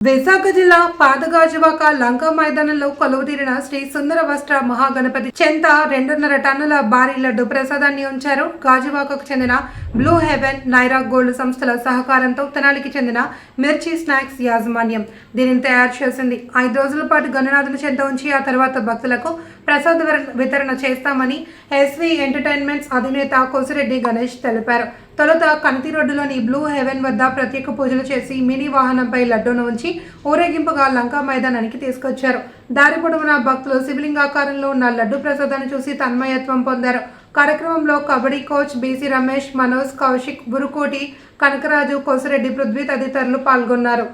విశాఖ జిల్లా పాతగాజువాక లంక మైదానంలో కొలువుదీరిన శ్రీ సుందర వస్త్ర మహాగణపతి చెంత రెండున్నర టన్నుల భారీ లడ్డు ప్రసాదాన్ని ఉంచారు గాజువాకకు చెందిన బ్లూ హెవెన్ నైరా గోల్డ్ సంస్థల సహకారంతో తెనాలికి చెందిన మిర్చి స్నాక్స్ యాజమాన్యం దీనిని తయారు చేసింది. ఐదు రోజుల పాటు గణనాథుల చెంత ఉంచి ఆ తర్వాత భక్తులకు ప్రసాద వితరణ చేస్తామని ఎస్వి ఎంటర్టైన్మెంట్స్ అధినేత కోసిరెడ్డి గణేష్ తెలిపారు. తొలుత కణతి రోడ్డులోని బ్లూ హెవెన్ వద్ద ప్రత్యేక పూజలు చేసి మినీ వాహనంపై లడ్డూను ఉంచి ఊరేగింపుగా లంకా మైదానానికి తీసుకొచ్చారు. దారి పొడవునా భక్తులు శివలింగాకారంలో ఉన్న లడ్డు ప్రసాదాన్ని చూసి తన్మయత్వం పొందారు. కార్యక్రమంలో కబడ్డీ కోచ్ బీసీ రమేష్ మనోజ్ కౌశిక్ బురుకోటి కనకరాజు కోసిరెడ్డి పృథ్వీ తదితరులు పాల్గొన్నారు.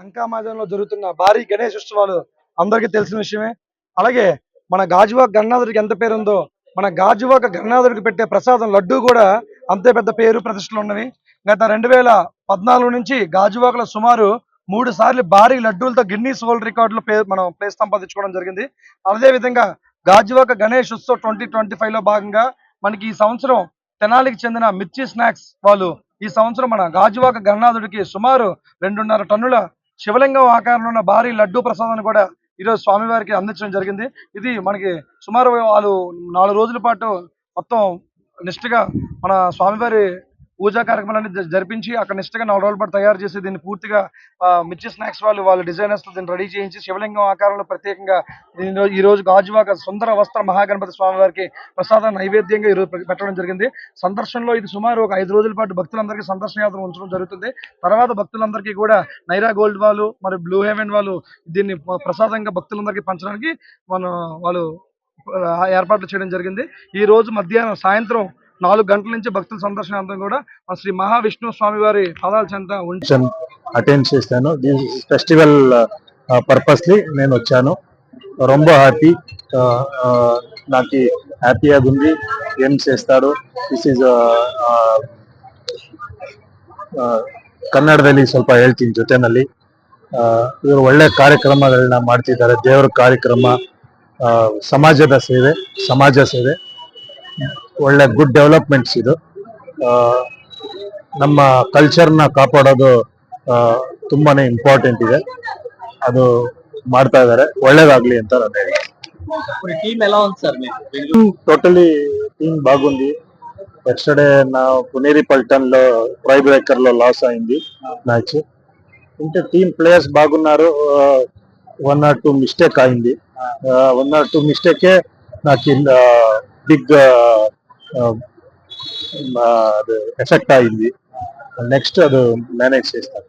లంకా జరుగుతున్న భారీ గణేష్ ఉత్సవాలు అందరికీ తెలిసిన విషయమే. అలాగే మన గాజువాక్ గణనాథుడికి ఎంత పేరు ఉందో మన గాజువాక గణనాథుడికి పెట్టే ప్రసాదం లడ్డు కూడా అంతే పెద్ద పేరు ప్రతిష్టలు ఉన్నవి. గత రెండు వేల పద్నాలుగు నుంచి గాజువాకలో సుమారు మూడు సార్లు భారీ లడ్డూలతో గిన్నీస్ వరల్డ్ రికార్డులు మనం ప్లేస్ సంపాదించుకోవడం జరిగింది. అదే విధంగా గాజువాక గణేష్ ఉత్సవ్ ట్వంటీ ట్వంటీ ఫైవ్లో భాగంగా మనకి ఈ సంవత్సరం తెనాలికి చెందిన మిర్చి స్నాక్స్ వాళ్ళు ఈ సంవత్సరం మన గాజువాక గణనాథుడికి సుమారు రెండున్నర టన్నుల శివలింగం ఆకారంలో ఉన్న భారీ లడ్డూ ప్రసాదాన్ని కూడా ఈరోజు స్వామివారికి అందించడం జరిగింది. ఇది మనకి సుమారు వాళ్ళు నాలుగు రోజుల పాటు మొత్తం నిష్ఠగా మన స్వామివారి పూజా కార్యక్రమాలన్నీ జ- జరిపించి అక్కడ నిష్టగా నాలుగు రోజుల పాటు తయారు చేసి దీన్ని పూర్తిగా మిర్చి స్నాక్స్ వాళ్ళు వాళ్ళ డిజైనర్స్ దీన్ని రెడీ చేయించి శివలింగం ఆకారంలో ప్రత్యేకంగా దీని ఈ రోజు గాజువాక సుందర వస్త్ర మహాగణపతి స్వామి వారికి ప్రసాద నైవేద్యంగా ఈ రోజు పెట్టడం జరిగింది. సందర్శనలో ఇది సుమారు ఒక ఐదు రోజుల పాటు భక్తులందరికీ సందర్శన యాత్ర ఉంచడం జరుగుతుంది. తర్వాత భక్తులందరికీ కూడా నైరా గోల్డ్ వాళ్ళు మరి బ్లూ హెవెన్ వాళ్ళు దీన్ని ప్రసాదంగా భక్తులందరికీ పంచడానికి మన వాళ్ళు ఏర్పాట్లు చేయడం జరిగింది. ఈ రోజు మధ్యాహ్నం సాయంత్రం నాలుగు గంటల నుంచి భక్తుల సందర్శన అంతా కూడా మన శ్రీ మహావిష్ణు స్వామి వారి పాదాల చెంత ఉంచి ఫంక్షన్ అటెండ్ చేశాను ఫెస్టివల్ పర్పస్లీ నేను వచ్చాను రొంబ హ్యాపీ నాకు హ్యాపీగా ఉంది ఏం చేస్తాడు ದಿಸ್ ಈಸ್ ಕನ್ನಡದಲ್ಲಿ ಸ್ವಲ್ಪ ಹೇಳ್ತೀನಿ ಜೊತೆನಲ್ಲಿ ಆ, ಇವರು ಒಳ್ಳೆ ಕಾರ್ಯಕ್ರಮಗಳನ್ನ ಮಾಡ್ತಿದ್ದಾರೆ ದೇವರ ಕಾರ್ಯಕ್ರಮ ಆ, ಸಮಾಜದ ಸೇವೆ ಸಮಾಜ ಸೇವೆ ಒಳ್ಳೆ ಗುಡ್ ಡೆವಲಪ್ಮೆಂಟ್ಸ್ ಇದು. ನಮ್ಮ ಕಲ್ಚರ್ನ ಕಾಪಾಡೋದು ತುಂಬಾನೇ ಇಂಪಾರ್ಟೆಂಟ್ ಇದೆ. ಅದು ಮಾಡ್ತಾ ಇದ್ದಾರೆ. ಒಳ್ಳೇದಾಗ್ಲಿ ಅಂತ ನಾನು ಹೇಳಿ టీమ్ ఎలా ఉంది సార్ మీరు టోటలీ టీమ్ బాగుంది ఎస్టర్డే నా పునేరి పల్టన్లో ట్రై బ్రేకర్లో లాస్ అయింది మ్యాచ్ ఇంకా టీమ్ ప్లేయర్స్ బాగున్నారు వన్ ఆర్ టూ మిస్టేక్ అయింది వన్ ఆర్ టూ మిస్టేకే నాకు బిగ్ ఎఫెక్ట్ అయింది నెక్స్ట్ అది మేనేజ్ చేస్తాను.